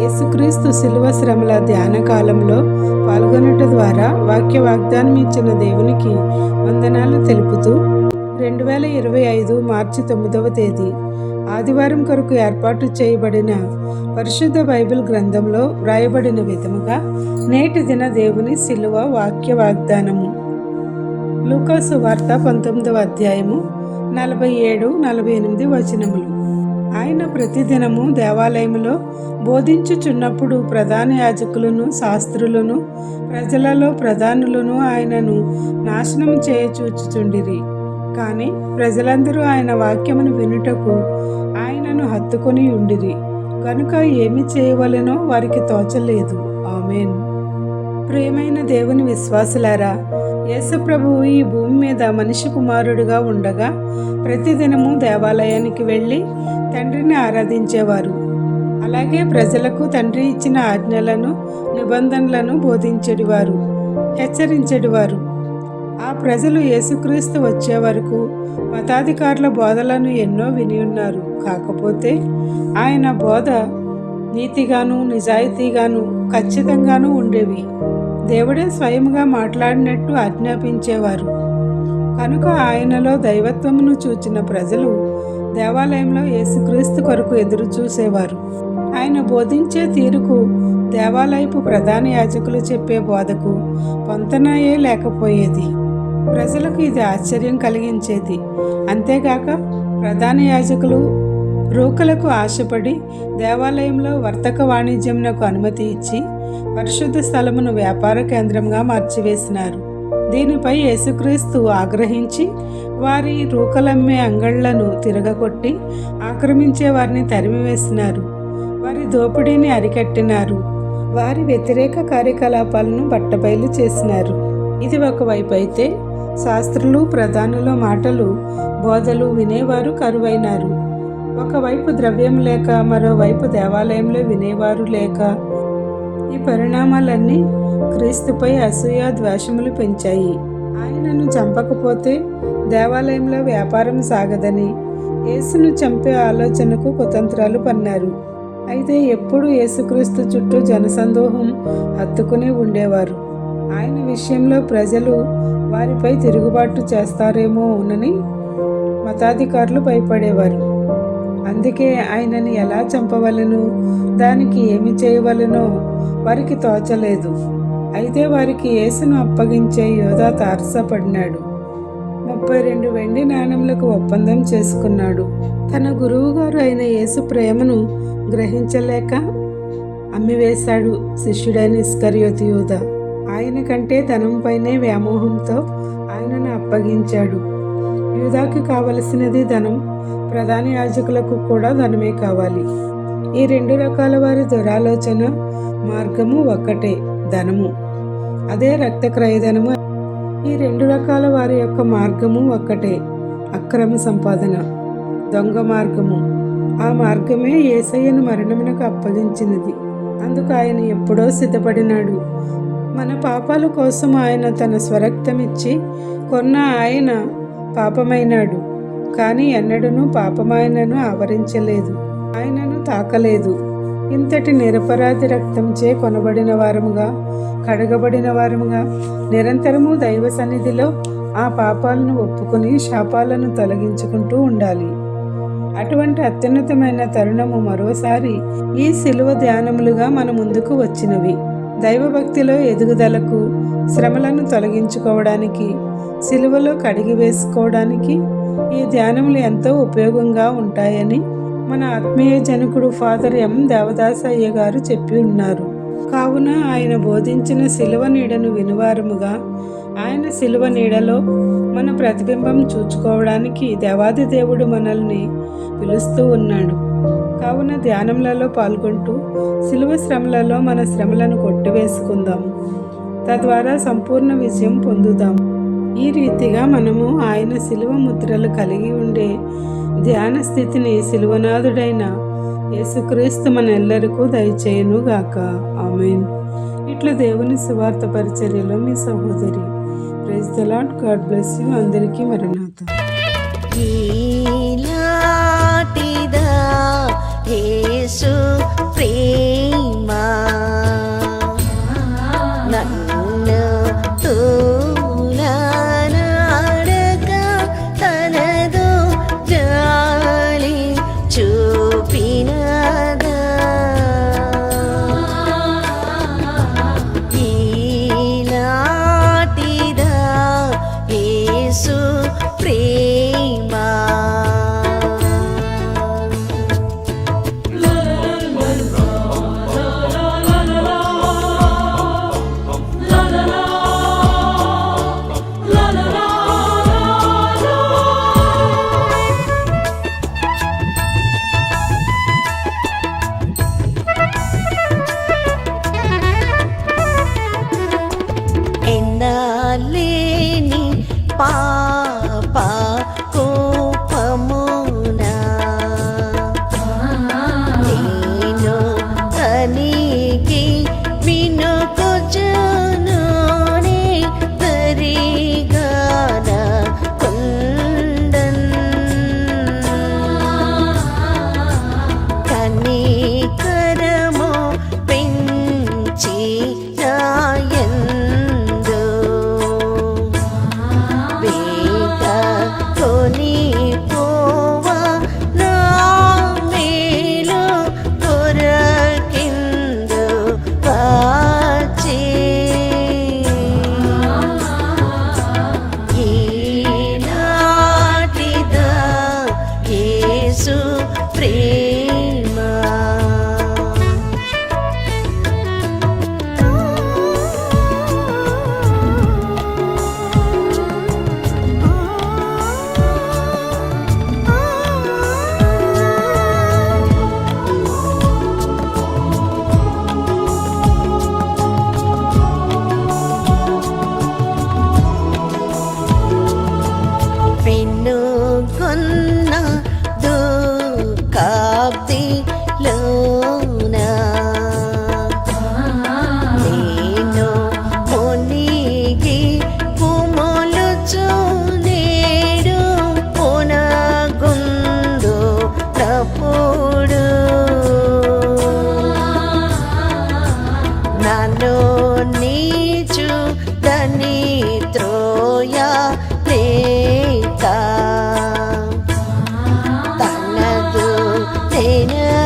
యేసుక్రీస్తు శిలువ శ్రమల ధ్యాన కాలంలో పాల్గొనట ద్వారా వాక్య వాగ్దానం ఇచ్చిన దేవునికి వందనాలు తెలుపుతూ రెండు వేల ఇరవై ఐదు మార్చి తొమ్మిదవ తేదీ ఆదివారం కొరకు ఏర్పాటు చేయబడిన పరిశుద్ధ బైబిల్ గ్రంథంలో వ్రాయబడిన విధముగా నేటి దిన దేవుని శిలువ వాక్య వాగ్దానము. లూకాసు వార్త పంతొమ్మిదవ అధ్యాయము నలభై ఏడు నలభై ఎనిమిది వచనములు. ఆయన ప్రతిదినము దేవాలయములో బోధించుచున్నప్పుడు ప్రధాన యాజకులను శాస్త్రులను ప్రజలలో ప్రధానులను ఆయనను నాశనం చేయచూచుచుండిరి. కానీ ప్రజలందరూ ఆయన వాక్యమును వినుటకు ఆయనను హత్తుకొని ఉండిరి. కనుక ఏమి చేయవలెనో వారికి తోచలేదు. ఆమెన్. ప్రియమైన దేవుని విశ్వాసులారా యేసుప్రభువు ఈ భూమి మీద మనిషి కుమారుడుగా ఉండగా ప్రతిదినము దేవాలయానికి వెళ్ళి తండ్రిని ఆరాధించేవారు. అలాగే ప్రజలకు తండ్రి ఇచ్చిన ఆజ్ఞలను నిబంధనలను బోధించేటివారు హెచ్చరించేటివారు ఆ ప్రజలు యేసుక్రీస్తు వచ్చే వరకు మతాధికారుల బోధలను ఎన్నో విని ఉన్నారు. కాకపోతే ఆయన బోధ నీతిగాను నిజాయితీగాను ఖచ్చితంగాను ఉండేవి. దేవుడే స్వయంగా మాట్లాడినట్టు ఆజ్ఞాపించేవారు. కనుక ఆయనలో దైవత్వమును చూచిన ప్రజలు దేవాలయంలో యేసుక్రీస్తు కొరకు ఎదురు చూసేవారు ఆయన బోధించే తీరుకు దేవాలయపు ప్రధాన యాజకులు చెప్పే బోధకు పొంతనాయే లేకపోయేది. ప్రజలకు ఇది ఆశ్చర్యం కలిగించేది. అంతేగాక ప్రధాన యాజకులు రూకలకు ఆశపడి దేవాలయంలో వర్తక వాణిజ్యంనకు అనుమతి ఇచ్చి పరిశుద్ధ స్థలమును వ్యాపార కేంద్రంగా మార్చివేసినారు. దీనిపై యేసుక్రీస్తు ఆగ్రహించి వారి రూకలమ్మే అంగళ్ళను తిరగకొట్టి ఆక్రమించే వారిని తరిమివేసినారు. వారి దోపిడీని అరికట్టినారు. వారి వ్యతిరేక కార్యకలాపాలను బట్టబయలు చేసినారు. ఇది ఒకవైపు అయితే శాస్త్రులు ప్రధానుల మాటలు బోధలు వినేవారు కరువైనారు. ఒకవైపు ద్రవ్యం లేక మరోవైపు దేవాలయంలో వినేవారు లేక ఈ పరిణామాలన్నీ క్రీస్తుపై అసూయ ద్వేషములు పెంచాయి. ఆయనను చంపకపోతే దేవాలయంలో వ్యాపారం సాగదని యేసును చంపే ఆలోచనకు కుతంత్రాలు పన్నారు. అయితే ఎప్పుడు యేసుక్రీస్తు చుట్టూ జనసందోహం హత్తుకుని ఉండేవారు. ఆయన విషయంలో ప్రజలు వారిపై తిరుగుబాటు చేస్తారేమోనని మతాధికారులు భయపడేవారు. అందుకే ఆయనని ఎలా చంపవలను? దానికి ఏమి చేయవలనో వారికి తోచలేదు. అయితే వారికి యేసును అప్పగించే యోధా తారసపడినాడు. ముప్పై రెండు వెండి నాణ్యములకు ఒప్పందం చేసుకున్నాడు. తన గురువుగారు అయిన యేసు ప్రేమను గ్రహించలేక అమ్మివేశాడు శిష్యుడైన ఇస్కర్యోతి యోధ. ఆయన కంటే ధనంపైనే వ్యామోహంతో ఆయనను అప్పగించాడు. యూదాకి కావలసినది ధనం ప్రధాన యాజకులకు కూడా ధనమే కావాలి. ఈ రెండు రకాల వారి దురాలోచన మార్గము ఒక్కటే ధనము. అదే రక్త క్రయధనము. ఈ రెండు రకాల వారి యొక్క మార్గము ఒక్కటే అక్రమ సంపాదన దొంగ మార్గము. ఆ మార్గమే ఏసయ్యను మరణమునకు అప్పగించినది. అందుకు ఆయన ఎప్పుడో సిద్ధపడినాడు. మన పాపాల కోసం ఆయన తన స్వరక్తమిచ్చి కొన్న ఆయన పాపమైనాడు. కానీ ఎన్నడూ పాపమాయనను ఆవరించలేదు. ఆయనను తాకలేదు. ఇంతటి నిరపరాధి రక్తంచే కొనబడిన వారముగా కడగబడిన వారముగా నిరంతరము దైవ సన్నిధిలో ఆ పాపాలను ఒప్పుకొని శాపాలను తొలగించుకుంటూ ఉండాలి. అటువంటి అత్యున్నతమైన తరుణము మరోసారి ఈ శిలువ ధ్యానములుగా మన ముందుకు వచ్చినవి. దైవభక్తిలో ఎదుగుదలకు శ్రమలను తొలగించుకోవడానికి సిలువలో కడిగి వేసుకోవడానికి ఈ ధ్యానములు ఎంతో ఉపయోగంగా ఉంటాయని మన ఆత్మీయ జనకుడు ఫాదర్ ఎం. దేవదాస్ గారు చెప్పి ఉన్నారు. కావున ఆయన బోధించిన శిలువ నీడను వినువారముగా ఆయన శిలువ నీడలో మన ప్రతిబింబం చూచుకోవడానికి దేవాది దేవుడు మనల్ని పిలుస్తూ ఉన్నాడు. కావున ధ్యానములలో పాల్గొంటూ శిలువ శ్రమలలో మన శ్రమలను కొట్టివేసుకుందాం. తద్వారా సంపూర్ణ విజయం పొందుదాం. ఈ రీతిగా మనము ఆయన శిలువ ముద్రలు కలిగి ఉండే ధ్యాన స్థితిని శిలువనాథుడైన యేసుక్రీస్తు మన ఎల్లరికూ గాక ఆమెన్. ఇట్లా దేవుని సువార్త పరిచర్యలో మీ సహోదరి praise the lord god bless you. అందరికీ మరణాత ఈలాటిదా యేసు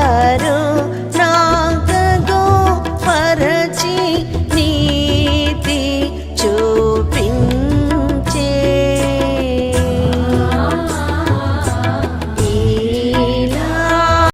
啊。